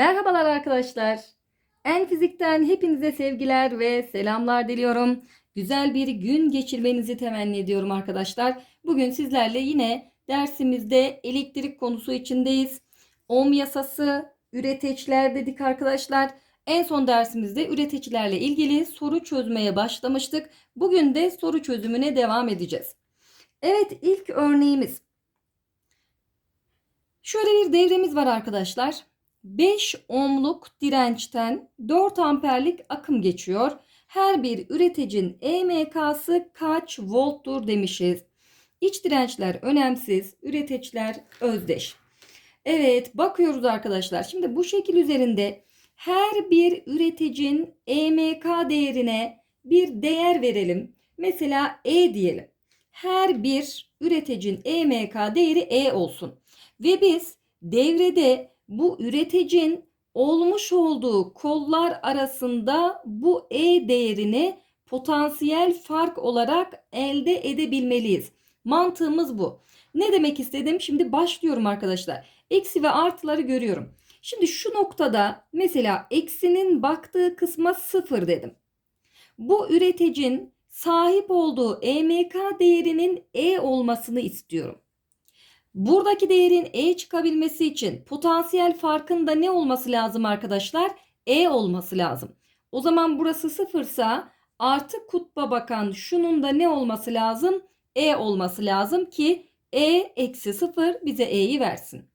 Merhabalar arkadaşlar. En fizikten hepinize sevgiler ve selamlar diliyorum. Güzel bir gün geçirmenizi temenni ediyorum arkadaşlar. Bugün sizlerle yine dersimizde elektrik konusu içindeyiz. Ohm yasası, üreteçler dedik arkadaşlar. En son dersimizde üretecilerle ilgili soru çözmeye başlamıştık. Bugün de soru çözümüne devam edeceğiz. Evet ilk örneğimiz. Şöyle bir devremiz var arkadaşlar. 5 ohmluk dirençten 4 amperlik akım geçiyor. Her bir üreticinin EMK'sı kaç volttur demişiz. İç dirençler önemsiz, üreticiler özdeş. Evet bakıyoruz arkadaşlar. Şimdi bu şekil üzerinde her bir üreticinin EMK değerine bir değer verelim. Mesela E diyelim. Her bir üreticinin EMK değeri E olsun. Ve biz devrede bu üreticinin olmuş olduğu kollar arasında bu E değerini potansiyel fark olarak elde edebilmeliyiz. Mantığımız bu. Ne demek istedim? Şimdi başlıyorum arkadaşlar. Eksi ve artıları görüyorum. Şimdi şu noktada mesela eksinin baktığı kısma sıfır dedim. Bu üreticinin sahip olduğu EMK değerinin E olmasını istiyorum. Buradaki değerin E çıkabilmesi için potansiyel farkın da ne olması lazım arkadaşlar? E olması lazım. O zaman burası sıfırsa artı kutba bakan şunun da ne olması lazım? E olması lazım ki E eksi sıfır bize E'yi versin.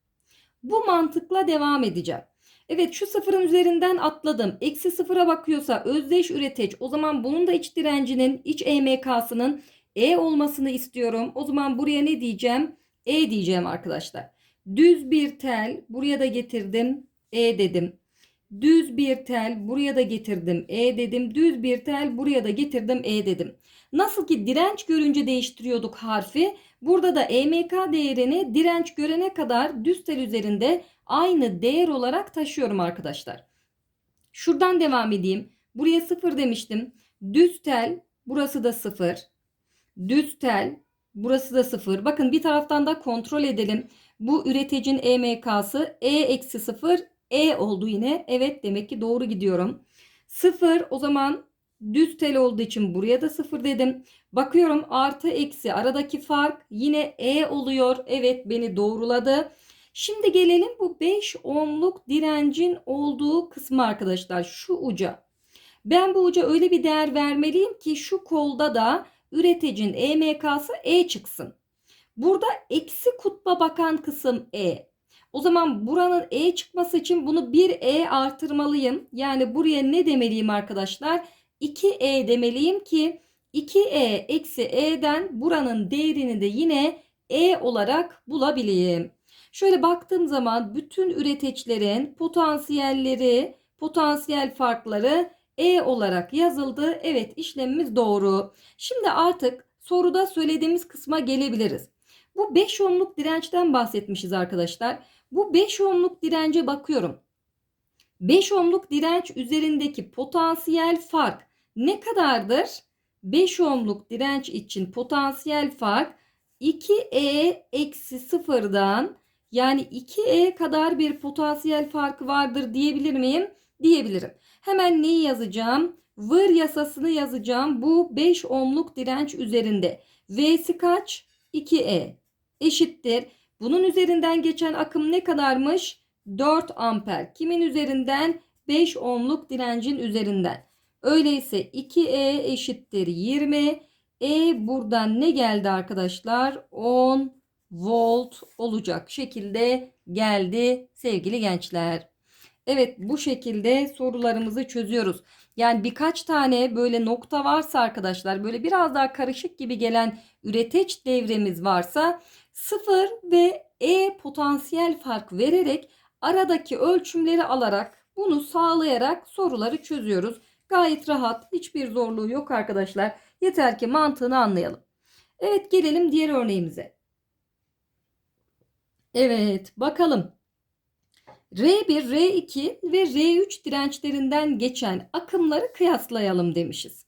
Bu mantıkla devam edeceğim. Evet şu sıfırın üzerinden atladım. Eksi sıfıra bakıyorsa özdeş üreteç. O zaman bunun da iç direncinin, iç EMK'sının E olmasını istiyorum. O zaman buraya ne diyeceğim? E diyeceğim arkadaşlar. Düz bir tel buraya da getirdim. E dedim. Düz bir tel buraya da getirdim. E dedim. Düz bir tel buraya da getirdim. E dedim. Nasıl ki direnç görünce değiştiriyorduk harfi. Burada da EMK değerini direnç görene kadar düz tel üzerinde aynı değer olarak taşıyorum arkadaşlar. Şuradan devam edeyim. Buraya 0 demiştim. Düz tel burası da 0. Düz tel burası da 0. Bakın bir taraftan da kontrol edelim. Bu üreticinin EMK'sı E eksi 0 E oldu yine. Evet demek ki doğru gidiyorum. 0 o zaman düz tel olduğu için buraya da 0 dedim. Bakıyorum artı eksi aradaki fark yine E oluyor. Evet beni doğruladı. Şimdi gelelim bu 5 ohmluk direncin olduğu kısmı arkadaşlar. Şu uca. Ben bu uca öyle bir değer vermeliyim ki şu kolda da üreticinin EMK'sı E çıksın. Burada eksi kutba bakan kısım E. O zaman buranın E çıkması için bunu 1 E artırmalıyım. Yani buraya ne demeliyim arkadaşlar? 2 E demeliyim ki 2 E eksi E'den buranın değerini de yine E olarak bulabileyim. Şöyle baktığım zaman bütün üreticilerin potansiyelleri, potansiyel farkları E olarak yazıldı. Evet işlemimiz doğru. Şimdi artık soruda söylediğimiz kısma gelebiliriz. Bu 5 ohmluk dirençten bahsetmişiz arkadaşlar. Bu 5 ohmluk dirence bakıyorum. 5 ohmluk direnç üzerindeki potansiyel fark ne kadardır? 5 ohmluk direnç için potansiyel fark 2E eksi sıfırdan yani 2E kadar bir potansiyel farkı vardır diyebilir miyim? Diyebilirim. Hemen neyi yazacağım? Vır yasasını yazacağım. Bu 5 ohmluk direnç üzerinde. V'si kaç? 2E eşittir. Bunun üzerinden geçen akım ne kadarmış? 4 amper. Kimin üzerinden? 5 ohmluk direncin üzerinden. Öyleyse 2E eşittir 20. E buradan ne geldi arkadaşlar? 10 volt olacak şekilde geldi sevgili gençler. Evet bu şekilde sorularımızı çözüyoruz. Yani birkaç tane böyle nokta varsa arkadaşlar böyle biraz daha karışık gibi gelen üreteç devremiz varsa 0 ve E potansiyel fark vererek aradaki ölçümleri alarak bunu sağlayarak soruları çözüyoruz. Gayet rahat hiçbir zorluğu yok arkadaşlar. Yeter ki mantığını anlayalım. Evet gelelim diğer örneğimize. Evet bakalım. R1, R2 ve R3 dirençlerinden geçen akımları kıyaslayalım demişiz.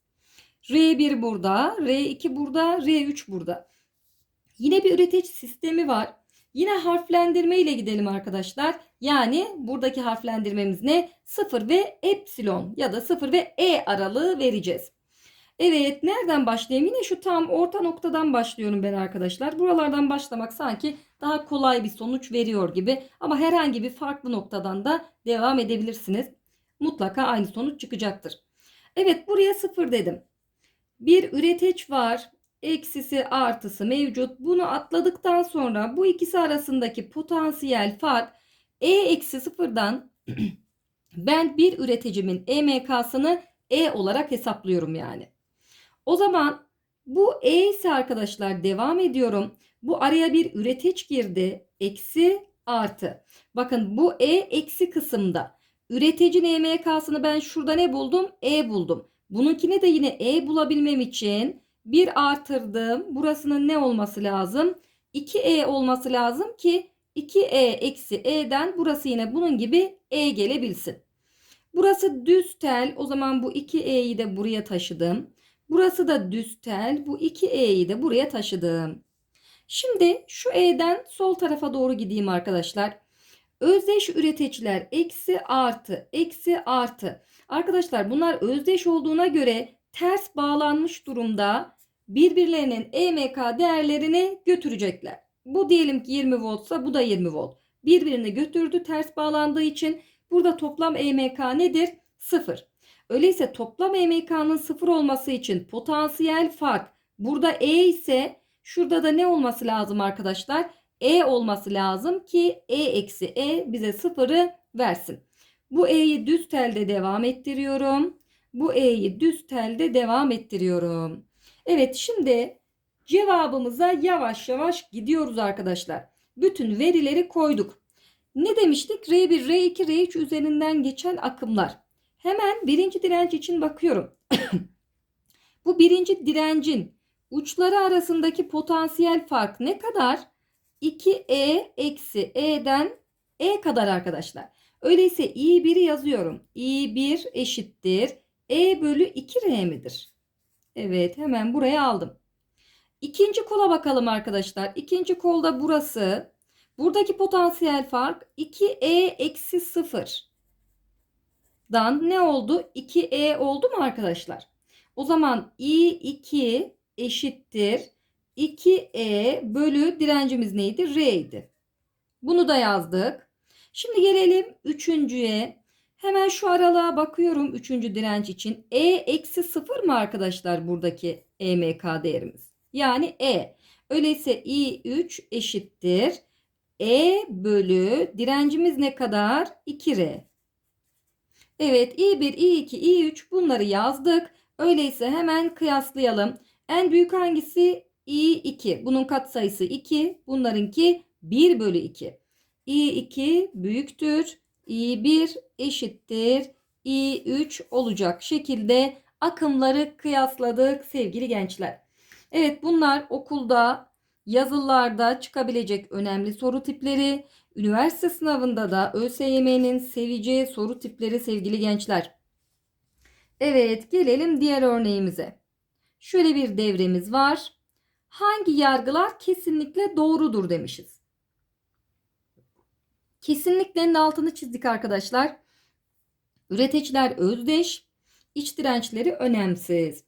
R1 burada, R2 burada, R3 burada. Yine bir üretici sistemi var. Yine harflendirme ile gidelim arkadaşlar. Yani buradaki harflendirmemiz ne? 0 ve epsilon ya da 0 ve e aralığı vereceğiz. Evet nereden başlayayım? Yine şu tam orta noktadan başlıyorum ben arkadaşlar. Buralardan başlamak sanki daha kolay bir sonuç veriyor gibi. Ama herhangi bir farklı noktadan da devam edebilirsiniz. Mutlaka aynı sonuç çıkacaktır. Evet buraya 0 dedim. Bir üreteç var. Eksisi artısı mevcut. Bunu atladıktan sonra bu ikisi arasındaki potansiyel fark E eksi sıfırdan ben bir üreticimin EMK'sını E olarak hesaplıyorum yani. O zaman bu E ise arkadaşlar devam ediyorum. Bu araya bir üreteç girdi. Eksi artı. Bakın bu E eksi kısımda. Üreticin EMK'sını ben şurada ne buldum? E buldum. Bununkini de yine E bulabilmem için bir artırdım. Burasının ne olması lazım? 2E olması lazım ki 2E eksi E'den burası yine bunun gibi E gelebilsin. Burası düz tel. O zaman bu 2E'yi de buraya taşıdım. Burası da düz tel. Bu 2E'yi de buraya taşıdım. Şimdi şu E'den sol tarafa doğru gideyim arkadaşlar. Özdeş üreticiler eksi artı eksi artı. Arkadaşlar bunlar özdeş olduğuna göre ters bağlanmış durumda birbirlerinin EMK değerlerini götürecekler. Bu diyelim ki 20 voltsa bu da 20 volt. Birbirini götürdü ters bağlandığı için burada toplam EMK nedir? 0. Öyleyse toplam EMK'nın 0 olması için potansiyel fark burada E ise şurada da ne olması lazım arkadaşlar? E olması lazım ki E eksi E bize 0'ı versin. Bu E'yi düz telde devam ettiriyorum. Bu E'yi düz telde devam ettiriyorum. Evet şimdi cevabımıza yavaş yavaş gidiyoruz arkadaşlar. Bütün verileri koyduk. Ne demiştik? R1, R2, R3 üzerinden geçen akımlar. Hemen birinci direnç için bakıyorum. Bu birinci direncin uçları arasındaki potansiyel fark ne kadar? 2E eksi E'den E kadar arkadaşlar. Öyleyse I1'i yazıyorum. I1 eşittir. E bölü 2R midir? Evet hemen buraya aldım. İkinci kola bakalım arkadaşlar. İkinci kolda burası. Buradaki potansiyel fark 2E eksi 0. Dan ne oldu? 2E oldu mu arkadaşlar? O zaman I2 eşittir. 2E bölü direncimiz neydi? R idi. Bunu da yazdık. Şimdi gelelim üçüncüye. Hemen şu aralığa bakıyorum üçüncü direnç için. E eksi sıfır mı arkadaşlar buradaki EMK değerimiz? Yani E. Öyleyse I3 eşittir. E bölü direncimiz ne kadar? 2R. Evet I1, I2, I3 bunları yazdık. Öyleyse hemen kıyaslayalım. En büyük hangisi? I2. Bunun katsayısı 2. Bunlarınki 1 bölü 2. I2 büyüktür. I1 eşittir. I3 olacak şekilde akımları kıyasladık sevgili gençler. Evet bunlar okulda yazılılarda çıkabilecek önemli soru tipleri. Üniversite sınavında da ÖSYM'nin seveceği soru tipleri sevgili gençler. Evet gelelim diğer örneğimize. Şöyle bir devremiz var. Hangi yargılar kesinlikle doğrudur demişiz. Kesinliklerin altını çizdik arkadaşlar. Üreticiler özdeş, iç dirençleri önemsiz.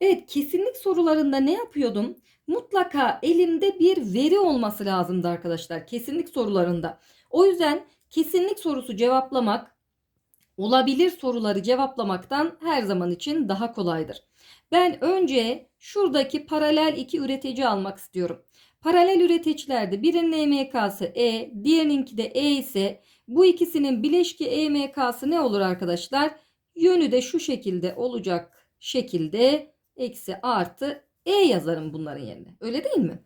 Evet kesinlik sorularında ne yapıyordum? Mutlaka elimde bir veri olması lazımdı arkadaşlar kesinlik sorularında. O yüzden kesinlik sorusu cevaplamak olabilir soruları cevaplamaktan her zaman için daha kolaydır. Ben önce şuradaki paralel iki üretici almak istiyorum. Paralel üreticilerde birinin EMK'sı E, diğerininki de E ise bu ikisinin bileşki EMK'sı ne olur arkadaşlar? Yönü de şu şekilde olacak şekilde eksi artı E yazarım bunların yerine. Öyle değil mi?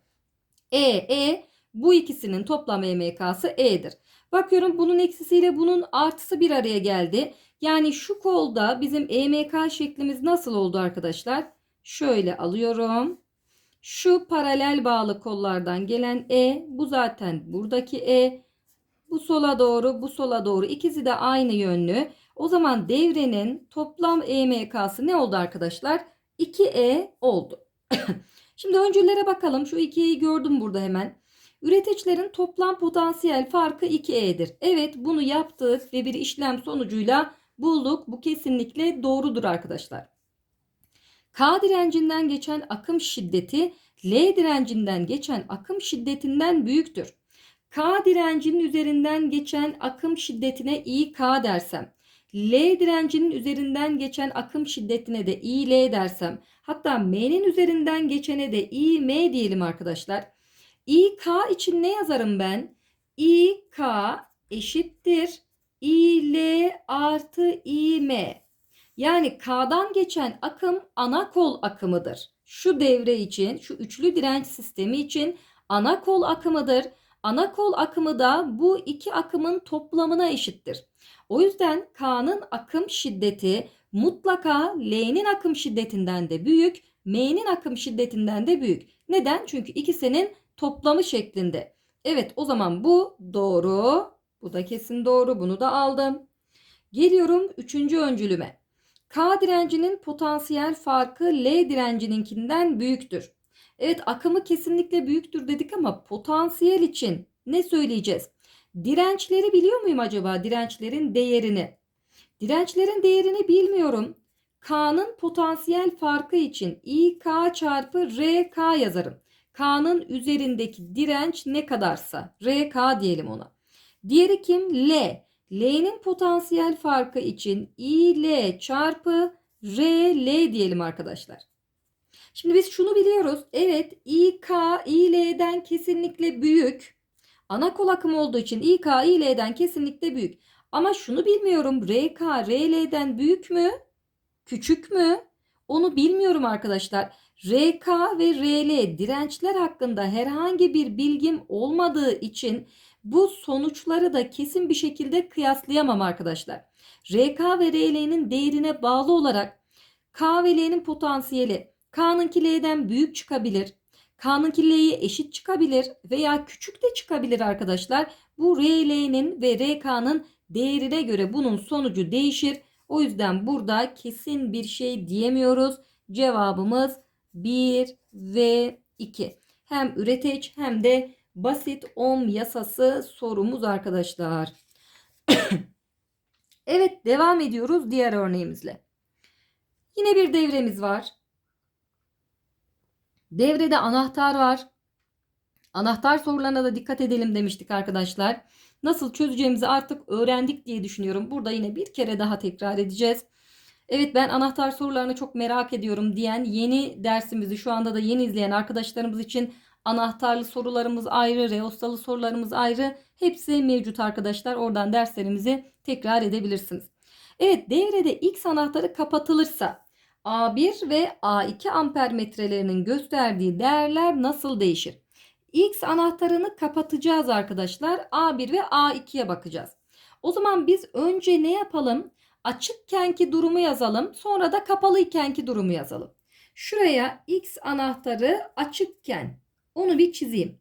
E, E bu ikisinin toplam EMK'sı E'dir. Bakıyorum bunun eksisiyle bunun artısı bir araya geldi. Yani şu kolda bizim EMK şeklimiz nasıl oldu arkadaşlar? Şöyle alıyorum. Şu paralel bağlı kollardan gelen E. Bu zaten buradaki E. Bu sola doğru bu sola doğru ikisi de aynı yönlü. O zaman devrenin toplam EMK'sı ne oldu arkadaşlar? 2E oldu. Şimdi öncülere bakalım. Şu 2'yi gördüm burada hemen. Üreticilerin toplam potansiyel farkı 2E'dir. Evet bunu yaptık ve bir işlem sonucuyla bulduk. Bu kesinlikle doğrudur arkadaşlar. K direncinden geçen akım şiddeti L direncinden geçen akım şiddetinden büyüktür. K direncinin üzerinden geçen akım şiddetine İK dersem, L direncinin üzerinden geçen akım şiddetine de İL dersem, hatta M'nin üzerinden geçene de İM diyelim arkadaşlar. İK için ne yazarım ben? İK eşittir İL artı İM. Yani K'dan geçen akım ana kol akımıdır. Şu devre için, şu üçlü direnç sistemi için ana kol akımıdır. Ana kol akımı da bu iki akımın toplamına eşittir. O yüzden K'nın akım şiddeti mutlaka L'nin akım şiddetinden de büyük, M'nin akım şiddetinden de büyük. Neden? Çünkü ikisinin toplamı şeklinde. Evet o zaman bu doğru. Bu da kesin doğru. Bunu da aldım. Geliyorum üçüncü öncülüme. K direncinin potansiyel farkı L direncininkinden büyüktür. Evet akımı kesinlikle büyüktür dedik ama potansiyel için ne söyleyeceğiz? Dirençleri biliyor muyum acaba? Dirençlerin değerini. Dirençlerin değerini bilmiyorum. K'nın potansiyel farkı için İK çarpı RK yazarım. K'nın üzerindeki direnç ne kadarsa RK diyelim ona. Diğeri kim? L. L'nin potansiyel farkı için İL çarpı RL diyelim arkadaşlar. Şimdi biz şunu biliyoruz. Evet İK İL'den kesinlikle büyük. Ana kol akımı olduğu için İK İL'den kesinlikle büyük. Ama şunu bilmiyorum. RK RL'den büyük mü? Küçük mü? Onu bilmiyorum arkadaşlar. RK ve RL dirençler hakkında herhangi bir bilgim olmadığı için bu sonuçları da kesin bir şekilde kıyaslayamam arkadaşlar. RK ve RL'nin değerine bağlı olarak K ve L'nin potansiyeli K'nınki L'den büyük çıkabilir. K'nınki L'ye eşit çıkabilir veya küçük de çıkabilir arkadaşlar. Bu RL'nin ve RK'nın değerine göre bunun sonucu değişir. O yüzden burada kesin bir şey diyemiyoruz. Cevabımız 1 ve 2. Hem üreteç hem de basit ohm yasası sorumuz arkadaşlar. evet devam ediyoruz diğer örneğimizle. Yine bir devremiz var. Devrede anahtar var. Anahtar sorularına da dikkat edelim demiştik arkadaşlar. Nasıl çözeceğimizi artık öğrendik diye düşünüyorum. Burada yine bir kere daha tekrar edeceğiz. Evet ben anahtar sorularını çok merak ediyorum diyen yeni dersimizi şu anda da yeni izleyen arkadaşlarımız için anahtarlı sorularımız ayrı, reostalı sorularımız ayrı. Hepsi mevcut arkadaşlar. Oradan derslerimizi tekrar edebilirsiniz. Evet devrede X anahtarı kapatılırsa A1 ve A2 amper metrelerinin gösterdiği değerler nasıl değişir? X anahtarını kapatacağız arkadaşlar. A1 ve A2'ye bakacağız. O zaman biz önce ne yapalım? Açıkkenki durumu yazalım. Sonra da kapalıykenki durumu yazalım. Şuraya X anahtarı açıkken onu bir çizeyim.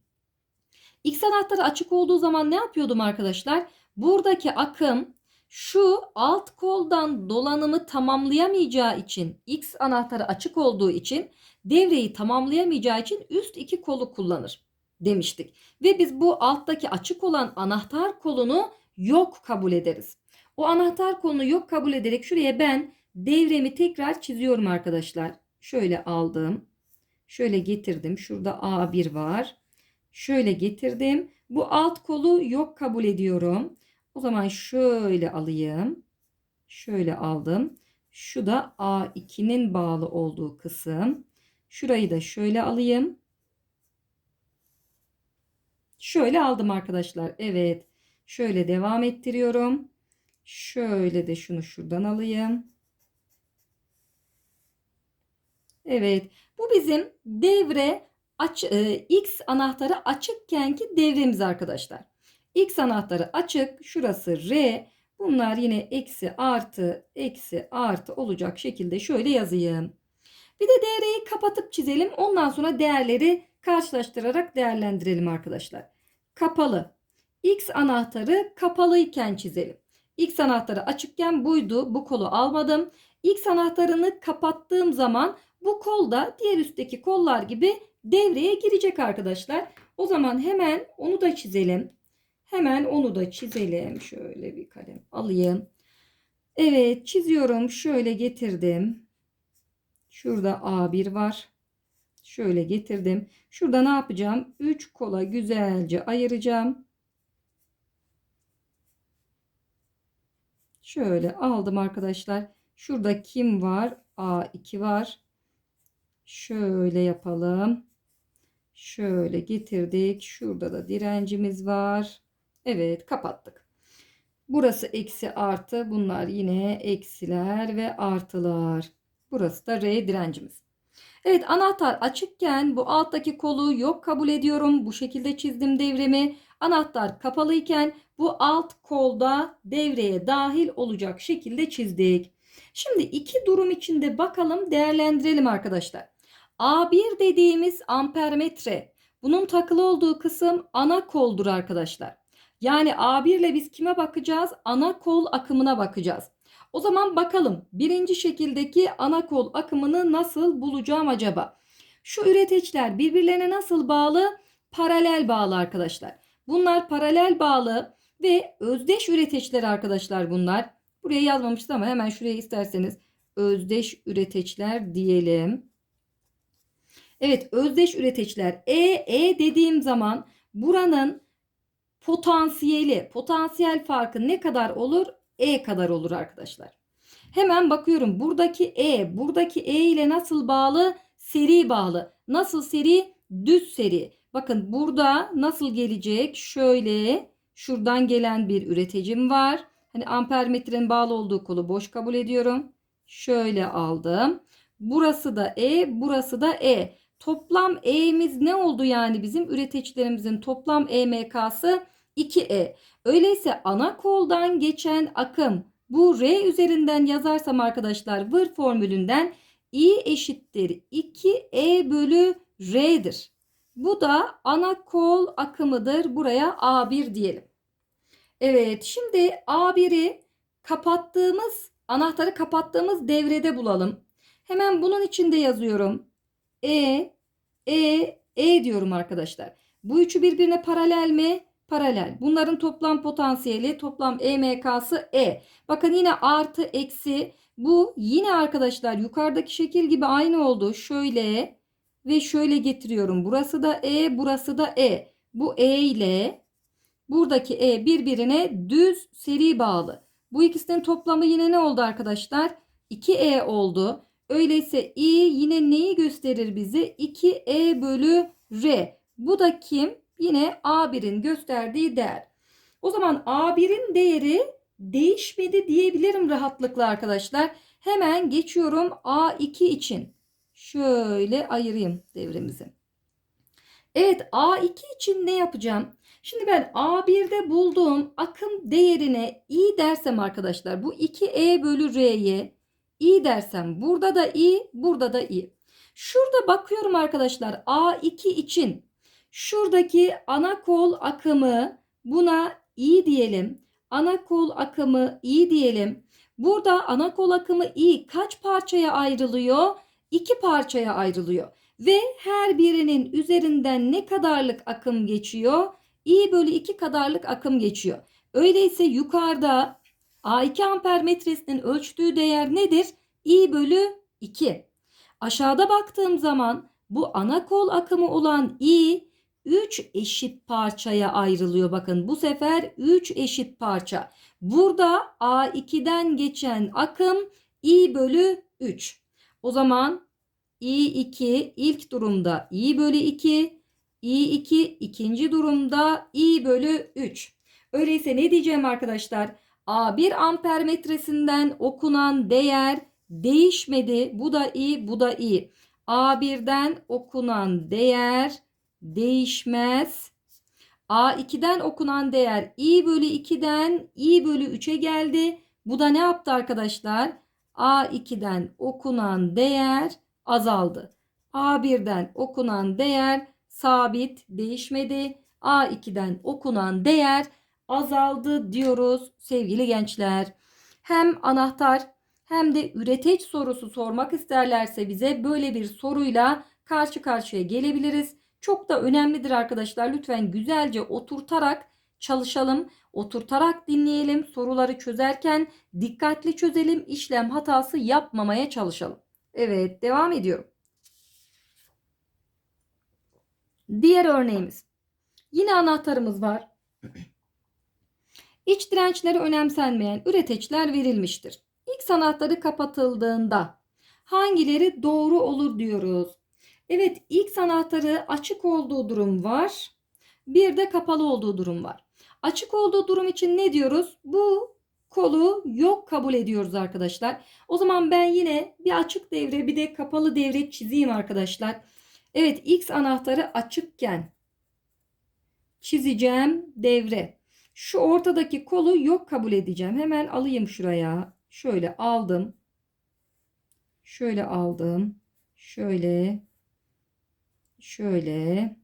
X anahtarı açık olduğu zaman ne yapıyordum arkadaşlar? Buradaki akım şu alt koldan dolanımı tamamlayamayacağı için X anahtarı açık olduğu için devreyi tamamlayamayacağı için üst iki kolu kullanır demiştik. Ve biz bu alttaki açık olan anahtar kolunu yok kabul ederiz. O anahtar kolunu yok kabul ederek şuraya ben devremi tekrar çiziyorum arkadaşlar. Şöyle aldım. Şöyle getirdim. Şurada A1 var. Şöyle getirdim. Bu alt kolu yok kabul ediyorum. O zaman şöyle alayım. Şöyle aldım. Şu da A2'nin bağlı olduğu kısım. Şurayı da şöyle alayım. Şöyle aldım arkadaşlar. Evet. Şöyle devam ettiriyorum. Şöyle de şunu şuradan alayım. Evet. Bu bizim devre aç, e, X anahtarı açıkkenki devremiz arkadaşlar. X anahtarı açık. Şurası R. Bunlar yine eksi artı eksi artı olacak şekilde şöyle yazayım. Bir de devreyi kapatıp çizelim. Ondan sonra değerleri karşılaştırarak değerlendirelim arkadaşlar. Kapalı. X anahtarı kapalıyken çizelim. X anahtarı açıkken buydu. Bu kolu almadım. X anahtarını kapattığım zaman bu kol da diğer üstteki kollar gibi devreye girecek arkadaşlar. O zaman hemen onu da çizelim. Hemen onu da çizelim. Şöyle bir kalem alayım. Evet çiziyorum. Şöyle getirdim. Şurada A1 var. Şöyle getirdim. Şurada ne yapacağım? 3 kola güzelce ayıracağım. Şöyle aldım arkadaşlar. Şurada kim var? A2 var. Şöyle yapalım. Şöyle getirdik. Şurada da direncimiz var. Evet kapattık. Burası eksi artı. Bunlar yine eksiler ve artılar. Burası da R direncimiz. Evet anahtar açıkken bu alttaki kolu yok kabul ediyorum. Bu şekilde çizdim devremi. Anahtar kapalıyken bu alt kolda devreye dahil olacak şekilde çizdik. Şimdi iki durum içinde bakalım değerlendirelim arkadaşlar. A1 dediğimiz ampermetre. Bunun takılı olduğu kısım ana koldur arkadaşlar. Yani A1 ile biz kime bakacağız? Ana kol akımına bakacağız. O zaman bakalım birinci şekildeki ana kol akımını nasıl bulacağım acaba? Şu üreticiler birbirlerine nasıl bağlı? Paralel bağlı arkadaşlar. Bunlar paralel bağlı ve özdeş üreticiler arkadaşlar bunlar. Buraya yazmamıştım ama hemen şuraya isterseniz özdeş üreticiler diyelim. Evet özdeş üreticiler E, E dediğim zaman buranın potansiyeli, potansiyel farkı ne kadar olur? E kadar olur arkadaşlar. Hemen bakıyorum buradaki E, buradaki E ile nasıl bağlı? Seri bağlı. Nasıl seri? Düz seri. Bakın burada nasıl gelecek? Şöyle şuradan gelen bir üreticim var. Hani ampermetrenin bağlı olduğu kolu boş kabul ediyorum. Şöyle aldım. Burası da E, burası da E. Toplam E'miz ne oldu yani bizim üreticilerimizin toplam EMK'sı 2E. Öyleyse ana koldan geçen akım bu R üzerinden yazarsam arkadaşlar vır formülünden I eşittir 2E bölü R'dir. Bu da ana kol akımıdır. Buraya A1 diyelim. Evet şimdi A1'i kapattığımız anahtarı kapattığımız devrede bulalım. Hemen bunun içinde yazıyorum. E, E, E diyorum arkadaşlar. Bu üçü birbirine paralel mi? Paralel. Bunların toplam potansiyeli, toplam EMK'sı E. Bakın yine artı, eksi. Bu yine arkadaşlar yukarıdaki şekil gibi aynı oldu. Şöyle ve şöyle getiriyorum. Burası da E, burası da E. Bu E ile buradaki E birbirine düz seri bağlı. Bu ikisinin toplamı yine ne oldu arkadaşlar? 2E oldu. Öyleyse i yine neyi gösterir bize? 2e bölü r. Bu da kim? Yine a1'in gösterdiği değer. O zaman a1'in değeri değişmedi diyebilirim rahatlıkla arkadaşlar. Hemen geçiyorum a2 için. Şöyle ayırayım devremizi. Evet A2 için ne yapacağım? Şimdi ben A1'de bulduğum akım değerine i dersem arkadaşlar bu 2e bölü r'ye i dersem burada da i, burada da i. Şurada bakıyorum arkadaşlar A2 için şuradaki ana kol akımı buna i diyelim. Ana kol akımı i diyelim. Burada ana kol akımı i kaç parçaya ayrılıyor? İki parçaya ayrılıyor. Ve her birinin üzerinden ne kadarlık akım geçiyor? i bölü 2 kadarlık akım geçiyor. Öyleyse yukarıda A2 amper metresinin ölçtüğü değer nedir? I bölü 2. Aşağıda baktığım zaman bu ana kol akımı olan I 3 eşit parçaya ayrılıyor. Bakın bu sefer 3 eşit parça. Burada A2'den geçen akım I bölü 3. O zaman I2 ilk durumda I bölü 2, I2 ikinci durumda I bölü 3. Öyleyse ne diyeceğim arkadaşlar? A1 amper metresinden okunan değer değişmedi. Bu da i, bu da i. A1'den okunan değer değişmez. A2'den okunan değer i bölü 2'den i bölü 3'e geldi. Bu da ne yaptı arkadaşlar? A2'den okunan değer azaldı. A1'den okunan değer sabit değişmedi. A2'den okunan değer azaldı diyoruz sevgili gençler. Hem anahtar hem de üreteç sorusu sormak isterlerse bize böyle bir soruyla karşı karşıya gelebiliriz. Çok da önemlidir arkadaşlar. Lütfen güzelce oturtarak çalışalım. Oturtarak dinleyelim. Soruları çözerken dikkatli çözelim. İşlem hatası yapmamaya çalışalım. Evet devam ediyorum. Diğer örneğimiz. Yine anahtarımız var. İç dirençleri önemsenmeyen üreteçler verilmiştir. X anahtarı kapatıldığında hangileri doğru olur diyoruz. Evet X anahtarı açık olduğu durum var. Bir de kapalı olduğu durum var. Açık olduğu durum için ne diyoruz? Bu kolu yok kabul ediyoruz arkadaşlar. O zaman ben yine bir açık devre bir de kapalı devre çizeyim arkadaşlar. Evet X anahtarı açıkken çizeceğim devre. Şu ortadaki kolu yok kabul edeceğim. Hemen alayım şuraya. Şöyle aldım. Şöyle aldım. Şöyle. Şöyle.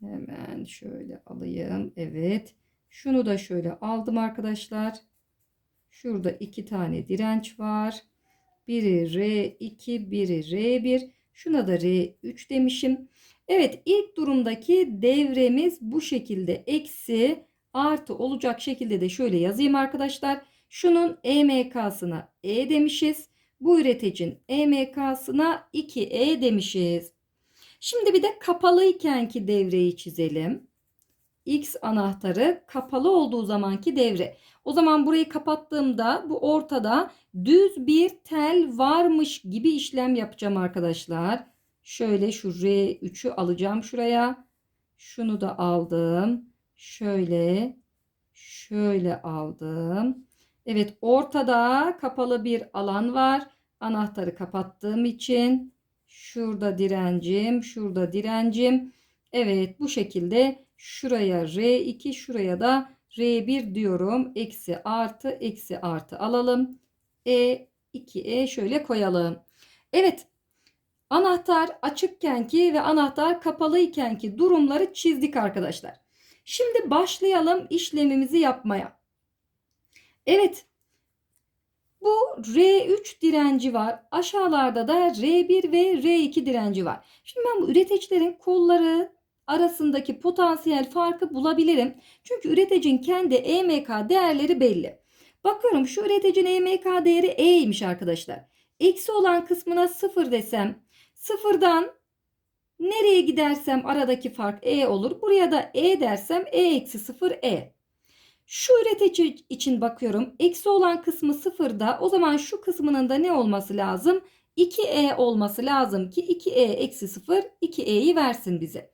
Hemen şöyle alayım. Evet. Şunu da şöyle aldım arkadaşlar. Şurada iki tane direnç var. Biri R2, biri R1. Şuna da R3 demişim. Evet ilk durumdaki devremiz bu şekilde eksi artı olacak şekilde de şöyle yazayım arkadaşlar. Şunun EMK'sına E demişiz. Bu üreticinin EMK'sına 2E demişiz. Şimdi bir de kapalıykenki devreyi çizelim. X anahtarı kapalı olduğu zamanki devre. O zaman burayı kapattığımda bu ortada düz bir tel varmış gibi işlem yapacağım arkadaşlar. Şöyle şu R3'ü alacağım şuraya. Şunu da aldım. Şöyle şöyle aldım. Evet ortada kapalı bir alan var. Anahtarı kapattığım için şurada direncim, şurada direncim. Evet bu şekilde şuraya R2 şuraya da R1 diyorum. Eksi artı eksi artı alalım. E 2E şöyle koyalım. Evet anahtar açıkkenki ve anahtar kapalıykenki durumları çizdik arkadaşlar. Şimdi başlayalım işlemimizi yapmaya. Evet. Bu R3 direnci var. Aşağılarda da R1 ve R2 direnci var. Şimdi ben bu üreticilerin kolları arasındaki potansiyel farkı bulabilirim. Çünkü üreticinin kendi EMK değerleri belli. Bakıyorum şu üreticinin EMK değeri E'ymiş arkadaşlar. Eksi olan kısmına 0 desem sıfırdan nereye gidersem aradaki fark E olur. Buraya da E dersem E eksi 0 E. Şu üretici için bakıyorum. Eksi olan kısmı sıfırda. O zaman şu kısmının da ne olması lazım? 2E olması lazım ki 2E eksi 0 2E'yi versin bize.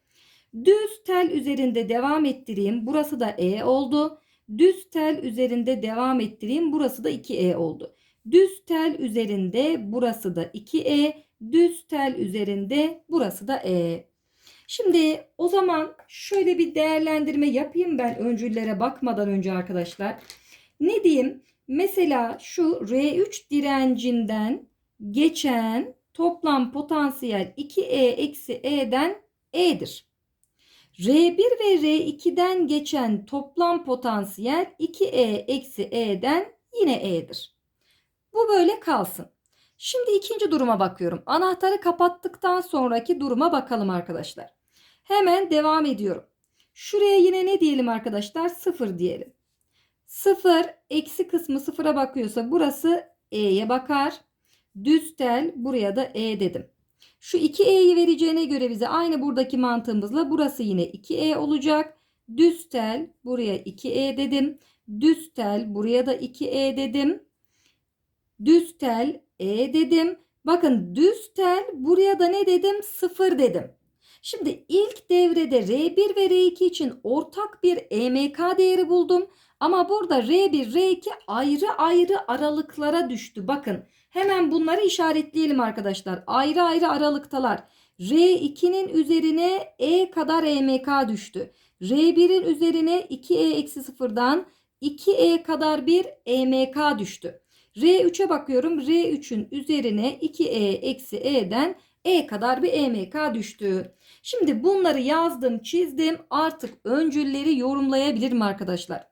Düz tel üzerinde devam ettireyim. Burası da E oldu. Düz tel üzerinde devam ettireyim. Burası da 2E oldu. Düz tel üzerinde burası da 2E. Düz tel üzerinde burası da E. Şimdi o zaman şöyle bir değerlendirme yapayım ben öncüllere bakmadan önce arkadaşlar. Ne diyeyim? Mesela şu R3 direncinden geçen toplam potansiyel 2E eksi E'den E'dir. R1 ve R2'den geçen toplam potansiyel 2E eksi E'den yine E'dir. Bu böyle kalsın. Şimdi ikinci duruma bakıyorum. Anahtarı kapattıktan sonraki duruma bakalım arkadaşlar. Hemen devam ediyorum. Şuraya yine ne diyelim arkadaşlar? 0 diyelim. 0 eksi kısmı 0'a bakıyorsa burası E'ye bakar. Düz tel buraya da E dedim. Şu 2E'yi vereceğine göre bize aynı buradaki mantığımızla burası yine 2E olacak. Düz tel buraya 2E dedim. Düz tel buraya da 2E dedim. Düz tel E dedim. Bakın düz tel buraya da ne dedim? 0 dedim. Şimdi ilk devrede R1 ve R2 için ortak bir EMK değeri buldum. Ama burada R1, R2 ayrı ayrı aralıklara düştü. Bakın hemen bunları işaretleyelim arkadaşlar. Ayrı ayrı aralıktalar. R2'nin üzerine E kadar EMK düştü. R1'in üzerine 2E-0'dan 2E kadar bir EMK düştü. R3'e bakıyorum. R3'ün üzerine 2E-E'den E kadar bir EMK düştü. Şimdi bunları yazdım, çizdim. Artık öncülleri yorumlayabilirim arkadaşlar.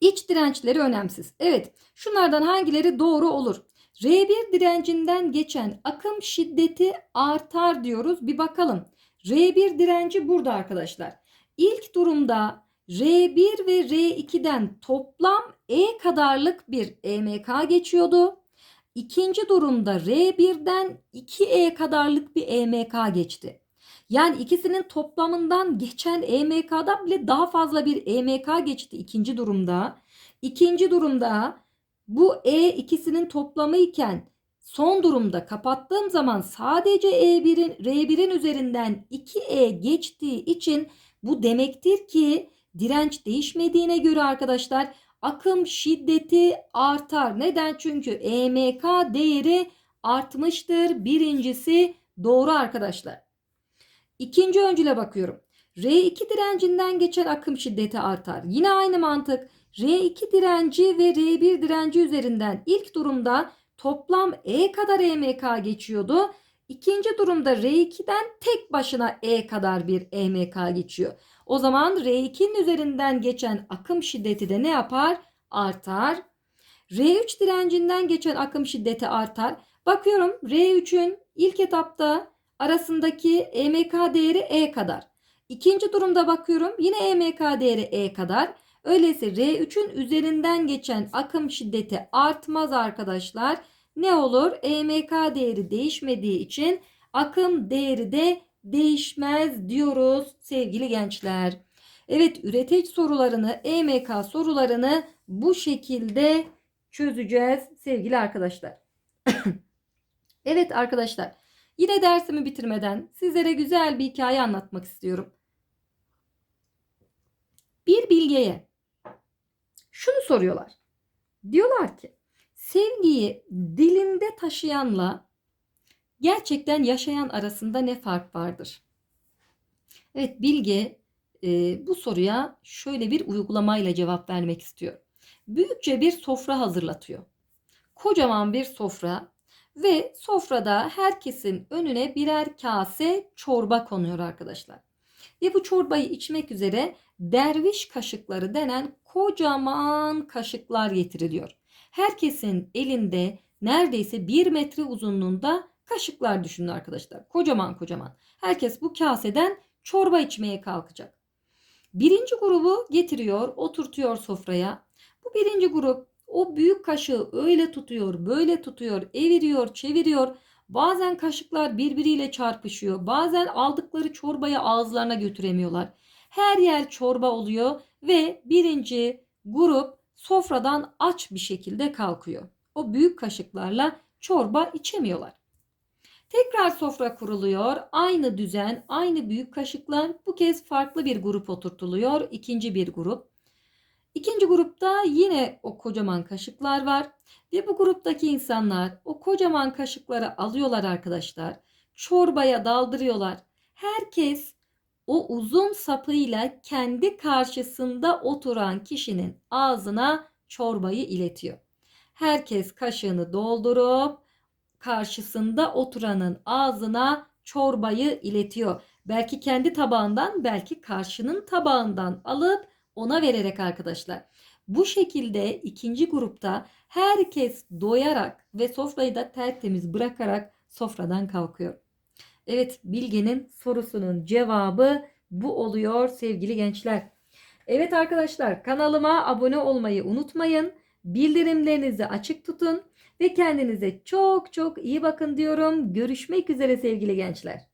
İç dirençleri önemsiz. Evet, şunlardan hangileri doğru olur? R1 direncinden geçen akım şiddeti artar diyoruz. Bir bakalım. R1 direnci burada arkadaşlar. İlk durumda R1 ve R2'den toplam E kadarlık bir EMK geçiyordu. İkinci durumda R1'den 2E kadarlık bir EMK geçti. Yani ikisinin toplamından geçen EMK'dan bile daha fazla bir EMK geçti ikinci durumda. İkinci durumda bu E ikisinin toplamı iken son durumda kapattığım zaman sadece E1'in R1'in üzerinden 2E geçtiği için bu demektir ki direnç değişmediğine göre arkadaşlar akım şiddeti artar. Neden? Çünkü EMK değeri artmıştır. Birincisi doğru arkadaşlar. İkinci öncüle bakıyorum. R2 direncinden geçen akım şiddeti artar. Yine aynı mantık. R2 direnci ve R1 direnci üzerinden ilk durumda toplam E kadar EMK geçiyordu. İkinci durumda R2'den tek başına E kadar bir EMK geçiyor. O zaman R2'nin üzerinden geçen akım şiddeti de ne yapar? Artar. R3 direncinden geçen akım şiddeti artar. Bakıyorum R3'ün ilk etapta arasındaki EMK değeri E kadar. İkinci durumda bakıyorum yine EMK değeri E kadar. Öyleyse R3'ün üzerinden geçen akım şiddeti artmaz arkadaşlar. Ne olur? EMK değeri değişmediği için akım değeri de değişmez diyoruz sevgili gençler. Evet üretici sorularını, EMK sorularını bu şekilde çözeceğiz sevgili arkadaşlar. evet arkadaşlar yine dersimi bitirmeden sizlere güzel bir hikaye anlatmak istiyorum. Bir bilgeye şunu soruyorlar. Diyorlar ki sevgiyi dilinde taşıyanla gerçekten yaşayan arasında ne fark vardır? Evet Bilge e, bu soruya şöyle bir uygulamayla cevap vermek istiyor. Büyükçe bir sofra hazırlatıyor. Kocaman bir sofra ve sofrada herkesin önüne birer kase çorba konuyor arkadaşlar. Ve bu çorbayı içmek üzere derviş kaşıkları denen kocaman kaşıklar getiriliyor. Herkesin elinde neredeyse bir metre uzunluğunda kaşıklar düşünün arkadaşlar. Kocaman kocaman. Herkes bu kaseden çorba içmeye kalkacak. Birinci grubu getiriyor, oturtuyor sofraya. Bu birinci grup o büyük kaşığı öyle tutuyor, böyle tutuyor, eviriyor, çeviriyor. Bazen kaşıklar birbiriyle çarpışıyor. Bazen aldıkları çorbayı ağızlarına götüremiyorlar. Her yer çorba oluyor ve birinci grup sofradan aç bir şekilde kalkıyor. O büyük kaşıklarla çorba içemiyorlar. Tekrar sofra kuruluyor. Aynı düzen, aynı büyük kaşıklar. Bu kez farklı bir grup oturtuluyor. İkinci bir grup. İkinci grupta yine o kocaman kaşıklar var. Ve bu gruptaki insanlar o kocaman kaşıkları alıyorlar arkadaşlar. Çorbaya daldırıyorlar. Herkes o uzun sapıyla kendi karşısında oturan kişinin ağzına çorbayı iletiyor. Herkes kaşığını doldurup karşısında oturanın ağzına çorbayı iletiyor. Belki kendi tabağından, belki karşının tabağından alıp ona vererek arkadaşlar. Bu şekilde ikinci grupta herkes doyarak ve sofrayı da tertemiz bırakarak sofradan kalkıyor. Evet Bilge'nin sorusunun cevabı bu oluyor sevgili gençler. Evet arkadaşlar kanalıma abone olmayı unutmayın. Bildirimlerinizi açık tutun ve kendinize çok çok iyi bakın diyorum. Görüşmek üzere sevgili gençler.